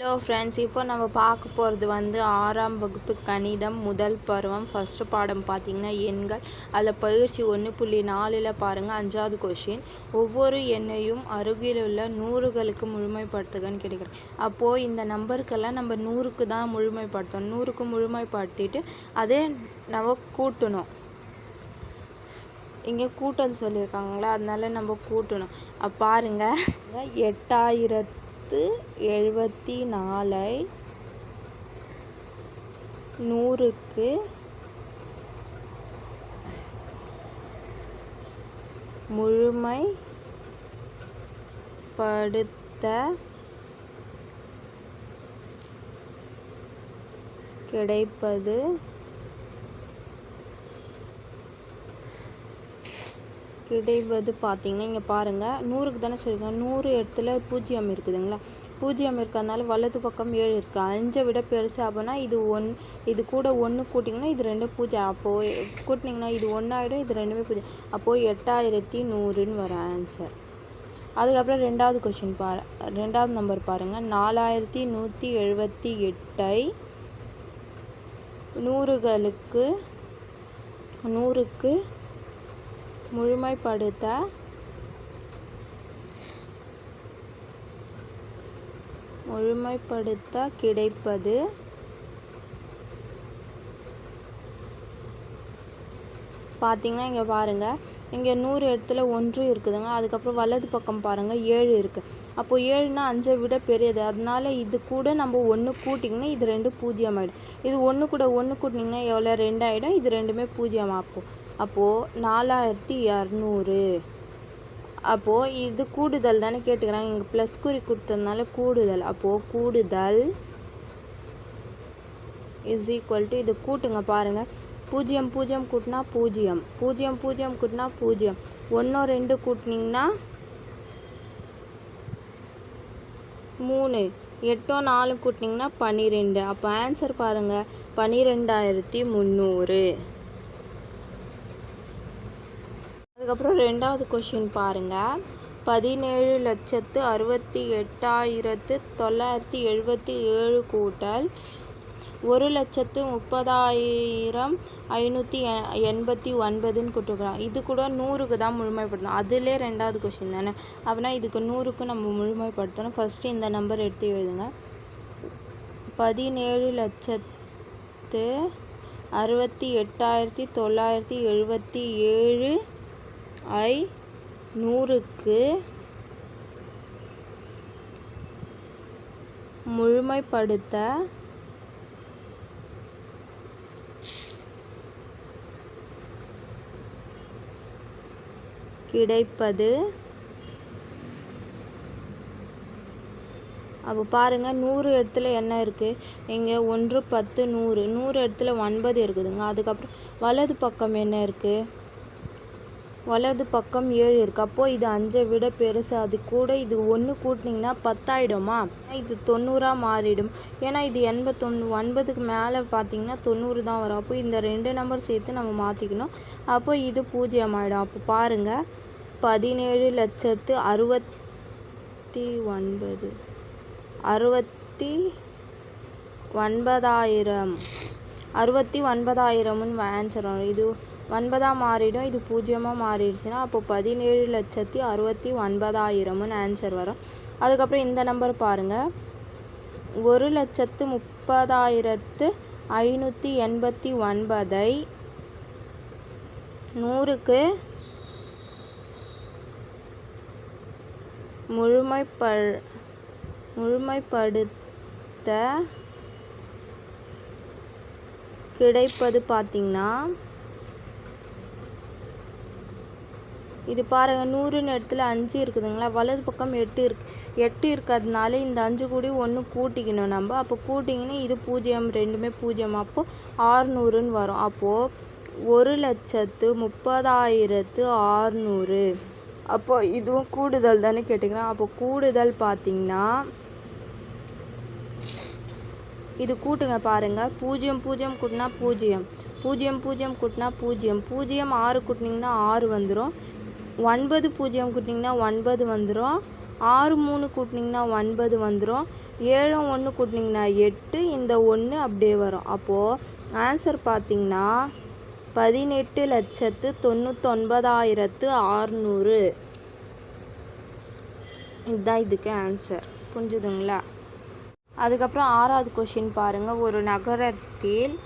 Hello friends இப்போ நம்ம பார்க்க போகிறது வந்து ஆறாம் வகுப்பு கணிதம் முதல் பருவம். ஃபஸ்ட்டு பாடம் பார்த்தீங்கன்னா எண்கள். அதில் பயிற்சி ஒன்று புள்ளி நாலில் பாருங்கள் அஞ்சாவது கொஷின் ஒவ்வொரு எண்ணையும் அருகிலுள்ள நூறுகளுக்கு முழுமைப்படுத்துகன்னு கிடைக்கிறேன் அப்போது இந்த நம்பருக்கெல்லாம் நம்ம நூறுக்கு தான் முழுமைப்படுத்தணும். நூறுக்கு முழுமைப்படுத்திட்டு அதே நம்ம கூட்டணும். இங்கே கூட்டல் சொல்லியிருக்காங்களா? அதனால நம்ம கூட்டணும். பாருங்கள் எட்டாயிரத்து எட்டாயிரத்து எழுபத்தி நாலை நூறுக்கு முழுமைப்படுத்த கிடைப்பது கிடைப்பது பார்த்தீங்கன்னா இங்கே பாருங்கள் நூறுக்கு தானே சொல்லியிருக்கேன் நூறு இடத்துல பூஜ்ஜியம் இருக்குதுங்களா? பூஜ்ஜியம் இருக்கிறதுனால வலது பக்கம் ஏழு இருக்குது அஞ்சை விட பெருசு அப்படின்னா இது ஒன் இது கூட ஒன்று கூட்டிங்கன்னா இது ரெண்டு பூஜை அப்போது கூட்டினீங்கன்னா இது ஒன்றாயிடும் இது ரெண்டுமே பூஜை அப்போது எட்டாயிரத்தி நூறுன்னு வரும் ஆன்சர் அதுக்கப்புறம் ரெண்டாவது கொஷின் பாரு ரெண்டாவது நம்பர் பாருங்கள் நாலாயிரத்தி நூற்றி எழுபத்தி எட்டை நூறுகளுக்கு நூறுக்கு முழுமைப்படுத்த முழுமைப்படுத்த கிடைப்பது பார்த்தீங்கன்னா இங்கே பாருங்கள் இங்கே நூறு இடத்துல ஒன்று இருக்குதுங்க. அதுக்கப்புறம் வலது பக்கம் பாருங்கள் ஏழு இருக்குது அப்போது ஏழுனா அஞ்சை விட பெரியது. அதனால இது கூட நம்ம ஒன்று கூட்டிங்கன்னா இது ரெண்டு பூஜ்ஜியம் ஆகிடும் இது ஒன்று கூட ஒன்று கூட்டினிங்கன்னா எவ்வளோ ரெண்டு ஆகிடும் இது ரெண்டுமே பூஜ்ஜியம் ஆகும் அப்போது நாலாயிரத்தி இரநூறு அப்போது இது கூடுதல் தானே கேட்டுக்கிறாங்க. இங்கே ப்ளஸ் குறி கொடுத்ததுனால கூடுதல். அப்போது கூடுதல் இஸ் ஈக்குவல் டு இது கூட்டுங்க பாருங்கள் பூஜ்ஜியம் பூஜ்ஜியம் கூட்டினா பூஜ்ஜியம். பூஜ்ஜியம் பூஜ்ஜியம் கூட்டினா பூஜ்ஜியம். ஒன்று ரெண்டு கூட்டினீங்கன்னா மூணு. எட்டோ நாலு கூட்டினீங்கன்னா பன்னிரெண்டு அப்போ ஆன்சர் பாருங்கள் பன்னிரெண்டாயிரத்தி முந்நூறு. அதுக்கப்புறம் ரெண்டாவது கொஷின் பாருங்கள் பதினேழு லட்சத்து அறுபத்தி எட்டாயிரத்து தொள்ளாயிரத்தி எழுபத்தி ஏழு கூட்டல் ஒரு லட்சத்து முப்பதாயிரம் ஐநூற்றி எண்பத்தி ஒன்பதுன்னு கொடுத்துருக்குறோம் இது கூட நூறுக்கு தான் முழுமைப்படுத்தணும். அதிலே ரெண்டாவது கொஷின் தானே? அப்படின்னா இதுக்கு நூறுக்கு நம்ம முழுமைப்படுத்தணும். ஃபஸ்ட்டு இந்த நம்பர் எடுத்து எழுதுங்க. பதினேழு லட்சத்து அறுபத்தி எட்டாயிரத்தி தொள்ளாயிரத்தி எழுபத்தி ஏழு ஐ நூறுக்கு முழுமைப்படுத்த கிடைப்பது. அப்போ பாருங்கள் நூறு இடத்துல என்ன இருக்குது இங்கே ஒன்று பத்து நூறு நூறு இடத்துல ஒன்பது இருக்குதுங்க. அதுக்கப்புறம் வலது பக்கம் என்ன இருக்குது வலது பக்கம் ஏழு இருக்கு. அப்போது இது அஞ்சை விட பெருசு. அது கூட இது ஒன்று கூட்டினீங்கன்னா பத்தாயிடுமா? இது தொண்ணூறாக மாறிடும். ஏன்னா இது எண்பத்தொன்று ஒன்பதுக்கு மேலே பார்த்தீங்கன்னா தொண்ணூறு தான் வரும். அப்போ இந்த ரெண்டு நம்பர் சேர்த்து நம்ம மாற்றிக்கணும் அப்போ இது பூஜ்ஜியம் ஆகிடும் அப்போ பாருங்கள் பதினேழு லட்சத்து அறுபத்தி ஒன்பது. அறுபத்தி ஒன்பதாயிரம். அறுபத்தி ஒன்பதாயிரம்னு ஆன்சர் வரும். இது ஒன்பதாக மாறிடும் இது பூஜ்ஜியமாக மாறிடுச்சுன்னா அப்போ பதினேழு லட்சத்தி அறுபத்தி ஒன்பதாயிரம்னு ஆன்சர் வரும். அதுக்கப்புறம் இந்த நம்பர் பாருங்கள் ஒரு லட்சத்து முப்பதாயிரத்து ஐநூற்றி எண்பத்தி ஒன்பதை நூறுக்கு முழுமைப்ப முழுமைப்படுத்த கிடைப்பது பார்த்திங்கன்னா இது பாருங்கள் நூறுன்னு இடத்துல அஞ்சு இருக்குதுங்களா? வலது பக்கம் எட்டு இருக்கு. எட்டு இருக்கிறதுனால இந்த அஞ்சு கூடி ஒன்று கூட்டிக்கணும் நம்ம. அப்போ கூட்டிங்கன்னா இது பூஜ்ஜியம் ரெண்டுமே பூஜ்ஜியம். அப்போது ஆறுநூறுன்னு வரும். அப்போது ஒரு லட்சத்து முப்பதாயிரத்து ஆறுநூறு. அப்போது இதுவும் கூடுதல் தானே கேட்டுக்கிறேன். அப்போ கூடுதல் பார்த்திங்கன்னா இது கூட்டுங்க பாருங்கள் பூஜ்ஜியம் பூஜ்ஜியம் கூட்டினா பூஜ்ஜியம். பூஜ்ஜியம் பூஜ்ஜியம் கூட்டினா பூஜ்ஜியம். பூஜ்ஜியம் ஆறு கூட்டினிங்கன்னா ஆறு வந்துடும் ஒன்பது பூஜ்ஜியம் கூட்டிங்கன்னா ஒன்பது வந்துடும் ஆறு மூணு கூட்டினிங்கன்னா ஒன்பது வந்துடும் ஏழும் ஒன்று கூட்டினிங்கன்னா எட்டு இந்த ஒன்று அப்படியே வரும். அப்போது ஆன்சர் பார்த்தீங்கன்னா பதினெட்டு லட்சத்து தொண்ணூத்தொன்பதாயிரத்து ஆறுநூறு. இதுதான் இதுக்கு ஆன்சர் புரிஞ்சுதுங்களா? அதுக்கப்புறம் ஆறாவது கொஷின் பாருங்கள் ஒரு நகரத்தில்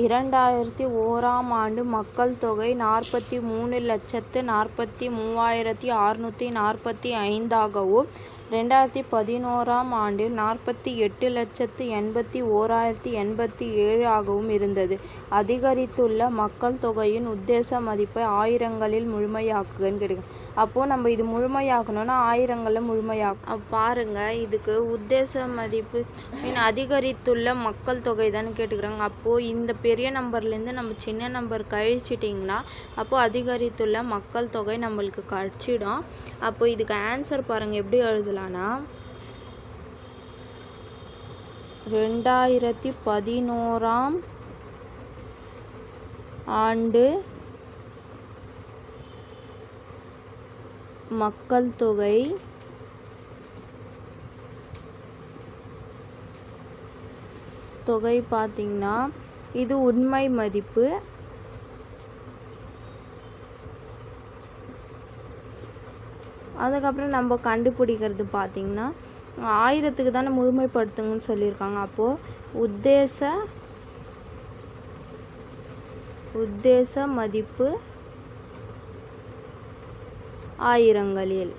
இரண்டாயிரத்தி ஓராம் ஆண்டு மக்கள் தொகை நாற்பத்தி மூணு லட்சத்து நாற்பத்தி மூவாயிரத்தி அறுநூற்றி நாற்பத்தி ஐந்தாகவும் ரெண்டாயிரத்தி பதினோராம் ஆண்டில் நாற்பத்தி எட்டு லட்சத்து எண்பத்தி ஓராயிரத்தி எண்பத்தி ஏழு ஆகவும் இருந்தது. அதிகரித்துள்ள மக்கள் தொகையின் உத்தேச மதிப்பை ஆயிரங்களில் முழுமையாக்குகன்னு கேட்கும் அப்போது நம்ம இது முழுமையாக்கணும்னா ஆயிரங்களில் முழுமையாக்க பாருங்கள் இதுக்கு உத்தேச மதிப்பு மீன் அதிகரித்துள்ள மக்கள் தொகை தானே கேட்டுக்கிறாங்க. அப்போது இந்த பெரிய நம்பர்லேருந்து நம்ம சின்ன நம்பர் கழிச்சிட்டிங்கன்னா அப்போது அதிகரித்துள்ள மக்கள் தொகை நம்மளுக்கு கழிச்சிடும். அப்போ இதுக்கு ஆன்சர் பாருங்கள் எப்படி எழுதலாம்னா ரெண்டாயிரத்தி பதினோராம் ஆண்டு மக்கள் தொகை தொகை பார்த்திங்கன்னா இது உண்மை மதிப்பு. அதுக்கப்புறம் நம்ம கண்டுபிடிக்கிறது பார்த்திங்கன்னா ஆயிரத்துக்கு தானே முழுமைப்படுத்துங்கன்னு சொல்லியிருக்காங்க. அப்போது உத்தேச உத்தேச மதிப்பு ஆயிரங்களில்.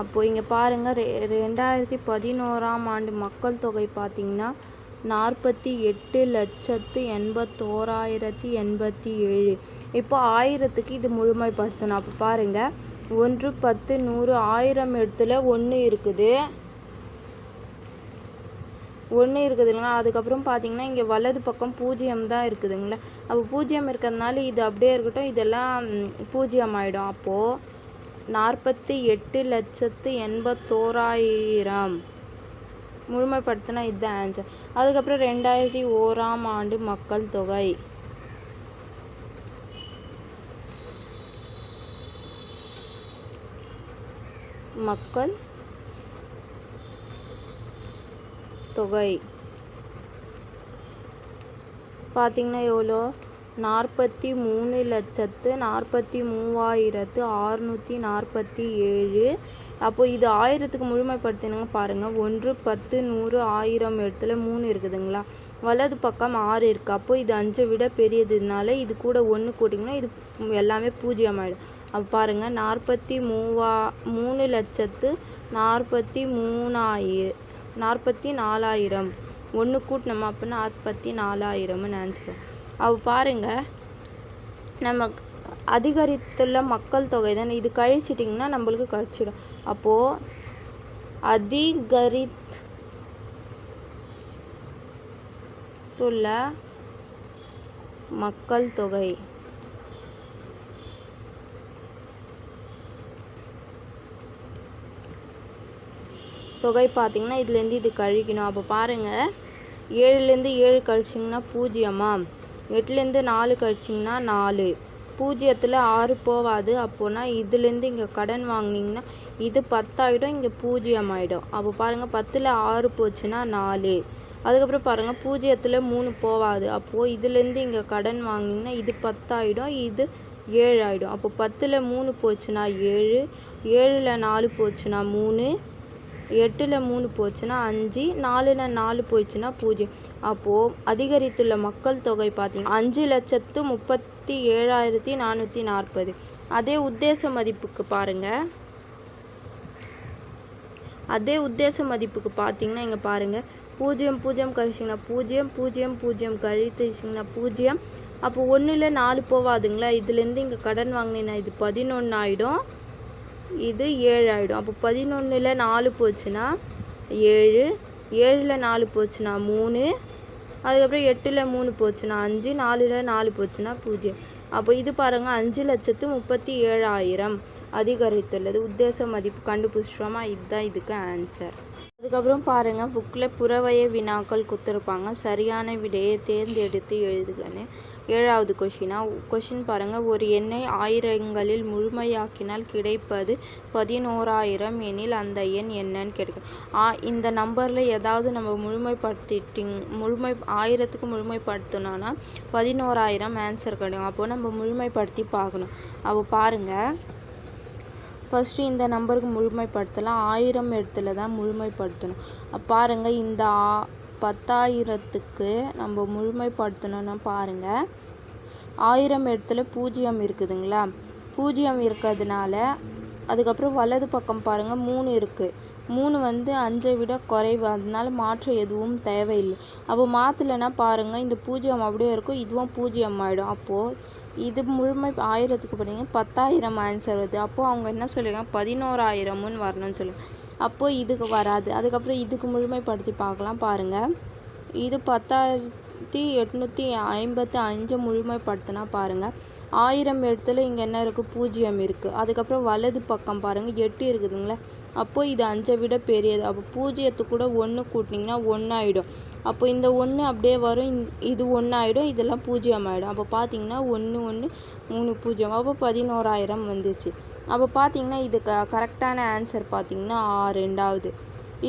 அப்போது இங்கே பாருங்கள் ரெ ரெண்டாயிரத்தி பதினோராம் ஆண்டு மக்கள் தொகை பார்த்திங்கன்னா நாற்பத்தி எட்டு லட்சத்து எண்பத்தோராயிரத்தி எண்பத்தி ஏழு. இப்போ ஆயிரத்துக்கு இது முழுமைப்படுத்தணும். அப்போ பாருங்கள் ஒன்று பத்து நூறு ஆயிரம் இடத்துல ஒன்று இருக்குது. ஒன்று இருக்குதுங்களா அதுக்கப்புறம் பார்த்தீங்கன்னா இங்கே வலது பக்கம் பூஜ்ஜியம் தான் இருக்குதுங்களா. அப்போ பூஜ்ஜியம் இருக்கிறதுனால இது அப்படியே இருக்கட்டும். இதெல்லாம் பூஜ்ஜியம் ஆகிடும் அப்போது நாற்பத்தி எட்டு லட்சத்து எண்பத்தோராயிரம். முழுமைப்படுத்தினா இதுதான் ஆன்சர் அதுக்கப்புறம் ரெண்டாயிரத்தி ஓராம் ஆண்டு மக்கள் தொகை மக்கள் தொகை பார்த்தீங்கன்னா எவ்வளோ நாற்பத்தி மூணு லட்சத்து நாற்பத்தி மூவாயிரத்து ஆறுநூற்றி நாற்பத்தி ஏழு. அப்போது இது ஆயிரத்துக்கு முழுமைப்படுத்தினுங்க பாருங்கள் ஒன்று பத்து நூறு ஆயிரம் இடத்துல மூணு இருக்குதுங்களா? வலது பக்கம் ஆறு இருக்குது அப்போ இது அஞ்சை விட பெரியதுனால இது கூட ஒன்று கூட்டிங்கன்னா இது எல்லாமே பூஜ்ஜியம் ஆகிடும் அப்போ பாருங்கள் நாற்பத்தி மூவா மூணு லட்சத்து நாற்பத்தி மூணாயிரம் நாற்பத்தி நாலாயிரம். ஒன்று கூட்டினோமா அப்படின்னா நாற்பத்தி நாலாயிரம்னு நினச்சிக்கோங்க அவ பாருங்க. நம்ம அதிகரித்துள்ள மக்கள் தொகை தானே. இது கழிச்சிட்டிங்கன்னா நம்மளுக்கு கழிச்சிடும். அப்போது அதிகரித்துள்ள மக்கள் தொகை. தொகை பார்த்தீங்கன்னா இதுலேருந்து இது கழிக்கணும். அப்போ பாருங்கள் ஏழுலேருந்து ஏழு கழிச்சிங்கன்னா பூஜ்ஜியமா? எட்டுலேருந்து நாலு கழிச்சிங்கன்னா நாலு. பூஜ்ஜியத்தில் ஆறு போகாது அப்போனா இதுலேருந்து இங்கே கடன் வாங்கினீங்கன்னா இது பத்தாயிடும் இங்கே பூஜ்ஜியம் ஆகிடும் அப்போ பாருங்கள் பத்தில் ஆறு போச்சுன்னா நாலு. அதுக்கப்புறம் பாருங்கள் பூஜ்ஜியத்தில் மூணு போகாது அப்போது இதுலேருந்து இங்கே கடன் வாங்கினீங்கன்னா இது பத்தாயிடும் இது ஏழு ஆகிடும் அப்போ பத்தில் மூணு போச்சுன்னா ஏழு ஏழில் நாலு போச்சுன்னா மூணு எட்டில் மூணு போச்சுன்னா அஞ்சு நாலில் நாலு போச்சுன்னா பூஜ்ஜியம். அப்போது அதிகரித்துள்ள மக்கள் தொகை பார்த்தீங்கன்னா அஞ்சு லட்சத்து முப்பத்தி ஏழாயிரத்தி நானூற்றி நாற்பது. அதே உத்தேச மதிப்புக்கு பாருங்கள் அதே உத்தேச மதிப்புக்கு பார்த்தீங்கன்னா இங்கே பாருங்கள் பூஜ்ஜியம் பூஜ்ஜியம் கழிச்சிங்கன்னா பூஜ்ஜியம் பூஜ்ஜியம் பூஜ்ஜியம் கழித்துச்சிங்கன்னா பூஜ்ஜியம். அப்போ ஒன்றில் நாலு போவாதுங்களா? இதுலேருந்து இங்கே கடன் வாங்கினீங்கன்னா இது பதினொன்று ஆகிடும் இது ஏழு ஆகிடும் அப்போ பதினொன்றில் நாலு போச்சுன்னா ஏழு ஏழில் நாலு போச்சுன்னா மூணு அதுக்கப்புறம் எட்டில் மூணு போச்சுன்னா அஞ்சு நாலில் நாலு போச்சுன்னா பூஜ்ஜியம். அப்போ இது பாருங்கள் அஞ்சு லட்சத்து முப்பத்தி ஏழாயிரம் அதிகரித்துள்ளது. உத்தேச மதிப்பு கண்டுபிடிச்சிட்டோமா? இதுதான் இதுக்கு ஆன்சர் அதுக்கப்புறம் பாருங்கள் புக்கில் புறவய வினாக்கள் கொடுத்துருப்பாங்க. சரியான விடையை தேர்ந்தெடுத்து எழுதுகன்னு ஏழாவது கொஷினா கொஷின் பாருங்கள் ஒரு எண்ணை ஆயிரங்களில் முழுமையாக்கினால் கிடைப்பது பதினோராயிரம் எனில் அந்த எண் என்னன்னு கேட்கும் ஆ இந்த நம்பரில் ஏதாவது நம்ம முழுமைப்படுத்திட்டிங் முழுமை ஆயிரத்துக்கு முழுமைப்படுத்தணும்னா பதினோராயிரம் ஆன்சர் கிடைக்கும். அப்போ நம்ம முழுமைப்படுத்தி பார்க்கணும். அப்போ பாருங்கள் ஃபஸ்ட்டு இந்த நம்பருக்கு முழுமைப்படுத்தலாம். ஆயிரம் இடத்துல தான் முழுமைப்படுத்தணும். பாருங்கள் இந்த ஆ- பத்தாயிரத்துக்கு நம்ம முழுமைப்படுத்தணும்னா பாருங்கள் ஆயிரம் இடத்துல பூஜ்ஜியம் இருக்குதுங்களா? பூஜ்ஜியம் இருக்கிறதுனால அதுக்கப்புறம் வலது பக்கம் பாருங்கள் மூணு இருக்குது மூணு வந்து அஞ்சை விட குறைவு. அதனால மாற்றம் எதுவும் தேவையில்லை. அப்போ மாற்றலைன்னா பாருங்கள் இந்த பூஜ்ஜியம் அப்படியே இருக்கும் இதுவும் பூஜ்ஜியம் ஆகிடும் அப்போது இது முழுமை ஆயிரத்துக்கு பார்த்தீங்கன்னா பத்தாயிரம் ஆன்சர் வருது. அப்போது அவங்க என்ன சொல்லியிருக்காங்க பதினோராயிரம்னு வரணும்னு சொல்லுவாங்க அப்போது இதுக்கு வராது. அதுக்கப்புறம் இதுக்கு முழுமைப்படுத்தி பார்க்கலாம் பாருங்கள் இது பத்தாயிரத்தி எட்நூற்றி ஐம்பத்தி அஞ்சு முழுமைப்படுத்தினா பாருங்கள் ஆயிரம் இடத்துல இங்கே என்ன இருக்குது பூஜ்ஜியம் இருக்குது அதுக்கப்புறம் வலது பக்கம் பாருங்கள் எட்டு இருக்குதுங்களே. அப்போது இது அஞ்சை விட பெரியது. அப்போ பூஜ்ஜியத்து கூட ஒன்று கூட்டினீங்கன்னா ஒன்றாயிடும் அப்போ இந்த ஒன்று அப்படியே வரும். இது ஒன்றாயிடும் இதெல்லாம் பூஜ்ஜியம் ஆகிடும் அப்போ பார்த்தீங்கன்னா ஒன்று ஒன்று மூணு பூஜ்ஜியம். அப்போ பதினோராயிரம் வந்துச்சு. அப்போ பார்த்தீங்கன்னா இது க கரெக்டான ஆன்சர் பார்த்தீங்கன்னா ரெண்டாவது.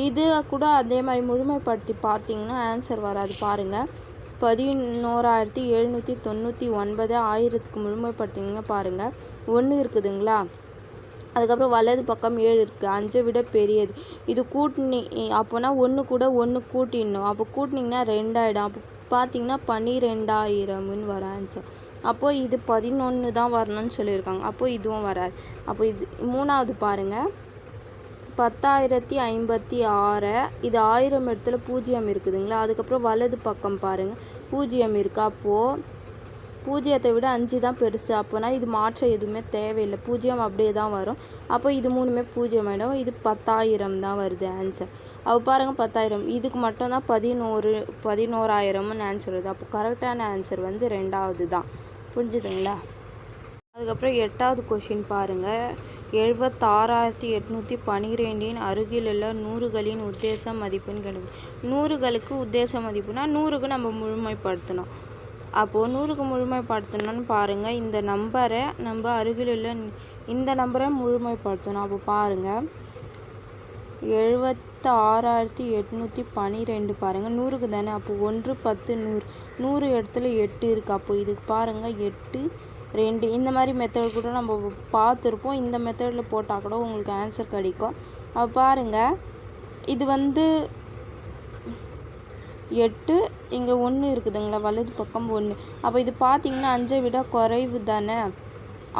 இது கூட அதே மாதிரி முழுமைப்படுத்தி பார்த்தீங்கன்னா ஆன்சர் வராது. பாருங்கள் பதினோராயிரத்தி எழுநூற்றி தொண்ணூற்றி ஒன்பது ஆயிரத்துக்கு முழுமைப்படுத்திங்கன்னா பாருங்கள் ஒன்று இருக்குதுங்களா? அதுக்கப்புறம் வலது பக்கம் ஏழு இருக்குது அஞ்சை விட பெரியது. இது கூட்டினி அப்போனா ஒன்று கூட ஒன்று கூட்டிடணும். அப்போ கூட்டினீங்கன்னா ரெண்டாயிடும். அப்போ பார்த்தீங்கன்னா பன்னிரெண்டாயிரம்னு வர ஆன்சர். அப்போது இது பதினொன்று தான் வரணும்னு சொல்லியிருக்காங்க. அப்போது இதுவும் வராது. அப்போ இது மூணாவது பாருங்கள் பத்தாயிரத்தி ஐம்பத்தி ஆறு இது ஆயிரம் இடத்துல பூஜ்ஜியம் இருக்குதுங்களா? அதுக்கப்புறம் வலது பக்கம் பாருங்கள் பூஜ்ஜியம் இருக்குது அப்போது பூஜ்ஜியத்தை விட அஞ்சு தான் பெருசு. அப்போனா இது மாற்றம் எதுவுமே தேவையில்லை. பூஜ்ஜியம் அப்படியே தான் வரும். அப்போ இது மூணுமே பூஜ்ஜியம் ஆகிடும் இது பத்தாயிரம் தான் வருது ஆன்சர் அப்போ பாருங்கள் பத்தாயிரம். இதுக்கு மட்டும்தான் பதினோரு பதினோராயிரம்னு ஆன்சர் வருது அப்போ கரெக்டான ஆன்சர் வந்து ரெண்டாவது தான். புரிஞ்சுதுங்களா? அதுக்கப்புறம் எட்டாவது கொஷின் பாருங்கள் எழுபத்தாறாயிரத்தி எட்நூற்றி பன்னிரெண்டின் அருகிலுள்ள நூறுகளின் உத்தேச மதிப்புன்னு கிடைக்கும் நூறுகளுக்கு உத்தேச மதிப்புனா நூறுக்கு நம்ம முழுமைப்படுத்தணும். அப்போது நூறுக்கு முழுமைப்படுத்தணும்னு பாருங்கள் இந்த நம்பரை நம்ம அருகிலுள்ள உள்ள இந்த நம்பரை முழுமைப்படுத்தணும். அப்போ பாருங்கள் எழுபத் பத்து ஆறாயிரத்தி எட்நூற்றி பன்னிரெண்டு பாருங்கள் நூறுக்கு தானே? அப்போ ஒன்று பத்து நூறு. நூறு இடத்துல எட்டு இருக்குது அப்போ இதுக்கு பாருங்கள் எட்டு ரெண்டு. இந்த மாதிரி மெத்தட் கூட நம்ம பார்த்துருப்போம். இந்த மெத்தடில் போட்டால் கூட உங்களுக்கு ஆன்சர் கிடைக்கும். அப்போ பாருங்கள் இது வந்து எட்டு இங்கே ஒன்று இருக்குதுங்களா? வலது பக்கம் ஒன்று அப்போ இது பார்த்தீங்கன்னா அஞ்சை விட குறைவு தானே?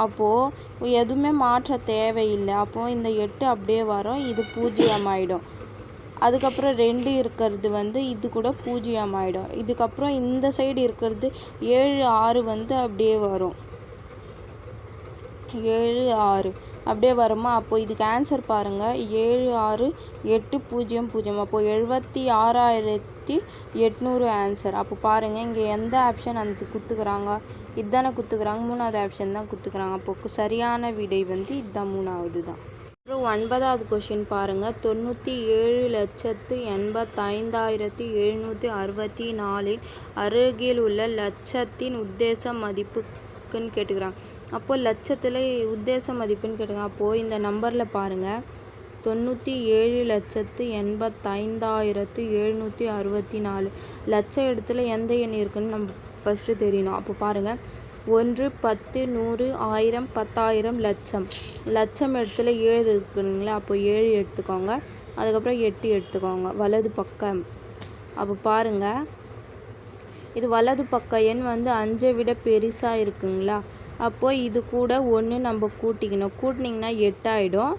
அப்போது எதுவுமே மாற்ற தேவையில்லை. அப்போது இந்த எட்டு அப்படியே வரும். இது பூஜ்ஜியம் ஆகிடும் அதுக்கப்புறம் ரெண்டு இருக்கிறது வந்து இது கூட பூஜ்ஜியம் ஆகிடும் இதுக்கப்புறம் இந்த சைடு இருக்கிறது ஏழு ஆறு வந்து அப்படியே வரும். ஏழு ஆறு அப்படியே வருமா? அப்போ இதுக்கு ஆன்சர் பாருங்கள் ஏழு ஆறு எட்டு பூஜ்ஜியம் பூஜ்ஜியம். அப்போது எழுபத்தி ஆறாயிரத்தி எட்நூறு ஆன்சர் அப்போ பாருங்கள் இங்கே எந்த ஆப்ஷன் அந்த குத்துக்கிறாங்க? இதுதானே குத்துக்கிறாங்க. மூணாவது ஆப்ஷன் தான் குத்துக்கிறாங்க. அப்போ சரியான விடை வந்து இதுதான் மூணாவது தான் அப்புறம் ஒன்பதாவது கொஷின் பாருங்கள் தொண்ணூற்றி ஏழு லட்சத்து எண்பத்தைந்தாயிரத்தி எழுநூற்றி அறுபத்தி நாலின் அருகில் உள்ள லட்சத்தின் உத்தேச மதிப்புக்குன்னு கேட்டுக்கிறாங்க. அப்போது லட்சத்தில் உத்தேச மதிப்புன்னு கேட்டுக்கிறாங்க. அப்போது இந்த நம்பரில் பாருங்கள் தொண்ணூற்றி ஏழு லட்சத்து எண்பத்தைந்தாயிரத்து எழுநூற்றி அறுபத்தி நாலு லட்ச இடத்துல எந்த எண் இருக்குன்னு நம்ம ஃபஸ்ட்டு தெரியணும். அப்போ பாருங்கள் ஒன்று பத்து நூறு ஆயிரம் பத்தாயிரம் லட்சம். லட்சம் இடத்துல ஏழு இருக்குதுங்களா அப்போ ஏழு எடுத்துக்கோங்க. அதுக்கப்புறம் எட்டு எடுத்துக்கோங்க. வலது பக்கம். அப்போ பாருங்கள் இது வலது பக்க எண் வந்து அஞ்சை விட பெருசாக இருக்குங்களா? அப்போது இது கூட ஒன்று நம்ம கூட்டிக்கணும். கூட்டினீங்கன்னா எட்டாயிடும்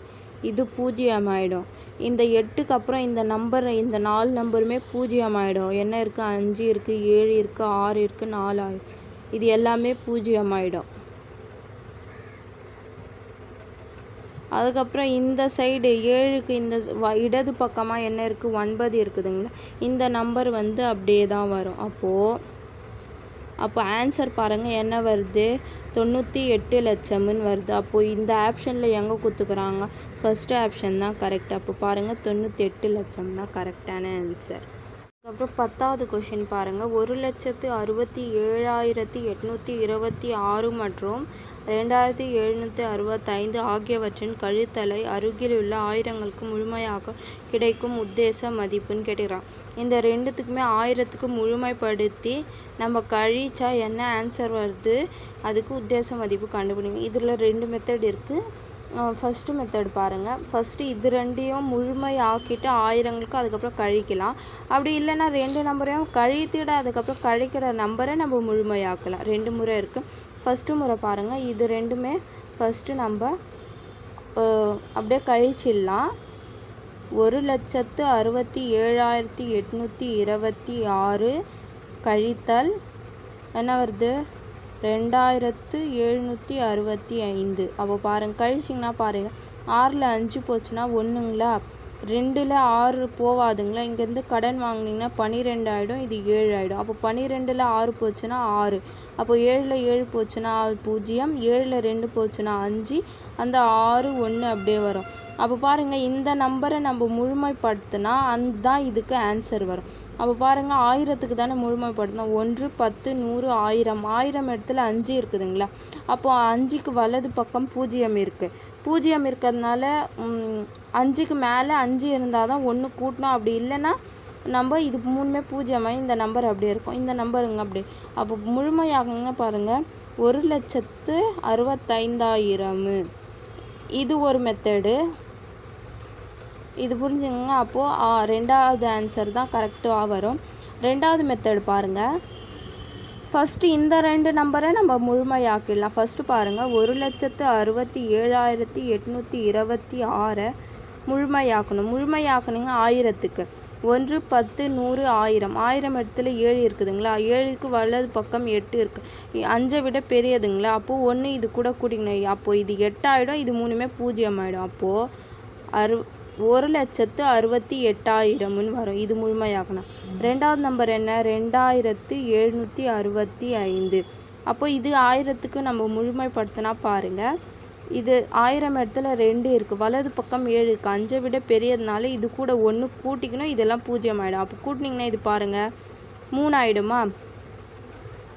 இது பூஜ்ஜியம் ஆகிடும் இந்த எட்டுக்கு அப்புறம் இந்த நம்பர் இந்த நாலு நம்பருமே பூஜ்ஜியம் ஆகிடும் என்ன இருக்குது அஞ்சு இருக்குது ஏழு இருக்குது ஆறு இருக்குது நாலு ஆறு இது எல்லாமே பூஜ்ஜியம் ஆகிடும் அதுக்கப்புறம் இந்த சைடு ஏழுக்கு இந்த வ- இடது பக்கமாக என்ன இருக்குது ஒன்பது இருக்குதுங்களா? இந்த நம்பர் வந்து அப்படியே தான் வரும். அப்போது அப்போ ஆன்சர் பாருங்கள் என்ன வருது? தொண்ணூற்றி எட்டு லட்சம்னு வருது. அப்போது இந்த ஆப்ஷனில் எங்கே கொடுத்துக்குறாங்க ஃபஸ்ட்டு ஆப்ஷன் தான் கரெக்ட் அப்போ பாருங்கள் தொண்ணூற்றி எட்டு லட்சம் தான் கரெக்டான ஆன்சர் அப்புறம் பத்தாவது கொஷின் பாருங்கள் ஒரு லட்சத்து அறுபத்தி ஏழாயிரத்தி எட்நூற்றி இருபத்தி ஆறு மற்றும் ரெண்டாயிரத்தி எழுநூற்றி அறுபத்தைந்து ஆகியவற்றின் கழித்தலை அருகிலுள்ள ஆயிரங்களுக்கு முழுமையாக கிடைக்கும் உத்தேச மதிப்புன்னு கேட்டுக்கிறான். இந்த ரெண்டுத்துக்குமே ஆயிரத்துக்கு முழுமைப்படுத்தி நம்ம கழிச்சா என்ன ஆன்சர் வருது? அதுக்கு உத்தேச மதிப்பு கண்டுபிடிங்க. இதில் ரெண்டு மெத்தட் இருக்குது ஃபஸ்ட்டு மெத்தட் பாருங்கள் ஃபஸ்ட்டு இது ரெண்டையும் முழுமையாக்கிட்டு ஆயிரங்களுக்கு அதுக்கப்புறம் கழிக்கலாம். அப்படி இல்லைன்னா ரெண்டு நம்பரையும் கழித்திட அதுக்கப்புறம் கழிக்கிற நம்பரை நம்ம முழுமையாக்கலாம். ரெண்டு முறை இருக்குது ஃபஸ்ட்டு முறை பாருங்கள் இது ரெண்டுமே ஃபஸ்ட்டு நம்ம அப்படியே கழிச்சிடலாம். ஒரு லட்சத்து அறுபத்தி ஏழாயிரத்தி எட்நூற்றி இருபத்தி ஆறு கழித்தல். என்ன வருது? ரெண்டாயிரத்து எழுநூற்றி அறுபத்தி ஐந்து. அப்போ பாருங்கள் கழிச்சிங்கன்னா பாருங்கள் ஆறில் அஞ்சு போச்சுன்னா ஒன்றுங்களா ரெண்டில் ஆறு போவாதுங்களா? இங்கேருந்து கடன் வாங்குனீங்கன்னா பன்னிரெண்டு ஆகிடும் இது ஏழு ஆகிடும் அப்போ பன்னிரெண்டில் ஆறு போச்சுன்னா ஆறு. அப்போ ஏழில் ஏழு போச்சுன்னா பூஜ்ஜியம் ஏழில் ரெண்டு போச்சுன்னா அஞ்சு. அந்த ஆறு ஒன்று அப்படியே வரும். அப்போ பாருங்கள் இந்த நம்பரை நம்ம முழுமைப்படுத்தினா அந்த இதுக்கு ஆன்சர் வரும். அப்போ பாருங்கள் ஆயிரத்துக்கு தானே முழுமைப்படுத்தணும் ஒன்று பத்து நூறு ஆயிரம். ஆயிரம் இடத்துல அஞ்சு இருக்குதுங்களா? அப்போது அஞ்சுக்கு வலது பக்கம் பூஜ்ஜியம் இருக்குது பூஜ்ஜியம் இருக்கிறதுனால அஞ்சுக்கு மேலே அஞ்சு இருந்தால் தான் ஒன்று கூட்டணும் அப்படி இல்லைன்னா நம்ம இது மூணுமே பூஜ்ஜியமாக இந்த நம்பர் அப்படி இருக்கும். இந்த நம்பருங்க அப்படி. அப்போ முழுமையாகுங்க பாருங்கள் ஒரு லட்சத்து அறுபத்தைந்தாயிரம். இது ஒரு மெத்தடு இது புரிஞ்சுங்க அப்போது ரெண்டாவது ஆன்சர் தான் கரெக்டாக வரும். ரெண்டாவது மெத்தடு பாருங்கள் ஃபஸ்ட்டு இந்த ரெண்டு நம்பரை நம்ம முழுமையாக்கிடலாம். ஃபஸ்ட்டு பாருங்கள் ஒரு லட்சத்து அறுபத்தி ஏழாயிரத்தி எட்நூற்றி இருபத்தி ஆறை முழுமையாக்கணும். முழுமையாக்கணுங்க ஆயிரத்துக்கு. ஒன்று பத்து நூறு ஆயிரம். ஆயிரம் இடத்துல ஏழு இருக்குதுங்களா? ஏழுக்கு வலது பக்கம் எட்டு இருக்குது அஞ்சை விட பெரியதுங்களா? அப்போது ஒன்று இது கூட கூட்டிக்கணும் அப்போது இது எட்டாயிடும் இது மூணுமே பூஜ்ஜியம் ஆகிடும் அப்போது அறு ஒரு லட்சத்து அறுபத்தி எட்டாயிரம்னு வரும். இது முழுமையாகணும். ரெண்டாவது நம்பர் என்ன? ரெண்டாயிரத்து எழுநூற்றி அறுபத்தி ஐந்து. அப்போ இது ஆயிரத்துக்கு நம்ம முழுமைப்படுத்தினா பாருங்கள் இது ஆயிரம் இடத்துல ரெண்டு இருக்குது வலது பக்கம் ஏழு இருக்குது அஞ்சை விட பெரியதுனால இது கூட ஒன்று கூட்டிக்கணும். இதெல்லாம் பூஜ்ஜியம் ஆகிடும் அப்போ கூட்டினீங்கன்னா இது பாருங்கள் மூணாயிடுமா?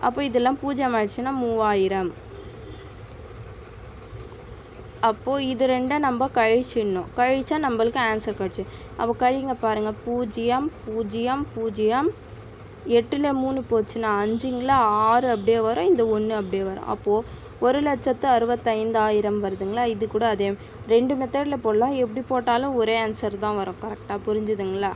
அப்போ இதெல்லாம் பூஜ்ஜியம் ஆயிடுச்சுன்னா மூவாயிரம். அப்போது இது ரெண்டை நம்ம கழிச்சிடணும். கழிச்சா நம்மளுக்கு ஆன்சர் கிடச்சி. அப்போ கழிங்க பாருங்கள் பூஜ்ஜியம் பூஜ்ஜியம் பூஜ்ஜியம். எட்டில் மூணு போச்சுன்னா அஞ்சுங்களா? ஆறு அப்படியே வரும். இந்த ஒன்று அப்படியே வரும். அப்போது ஒரு லட்சத்து அறுபத்தைந்தாயிரம் வருதுங்களா? இது கூட அதே. ரெண்டு மெத்தடில் போடலாம். எப்படி போட்டாலும் ஒரே ஆன்சர் தான் வரும். கரெக்டாக புரிஞ்சுதுங்களா?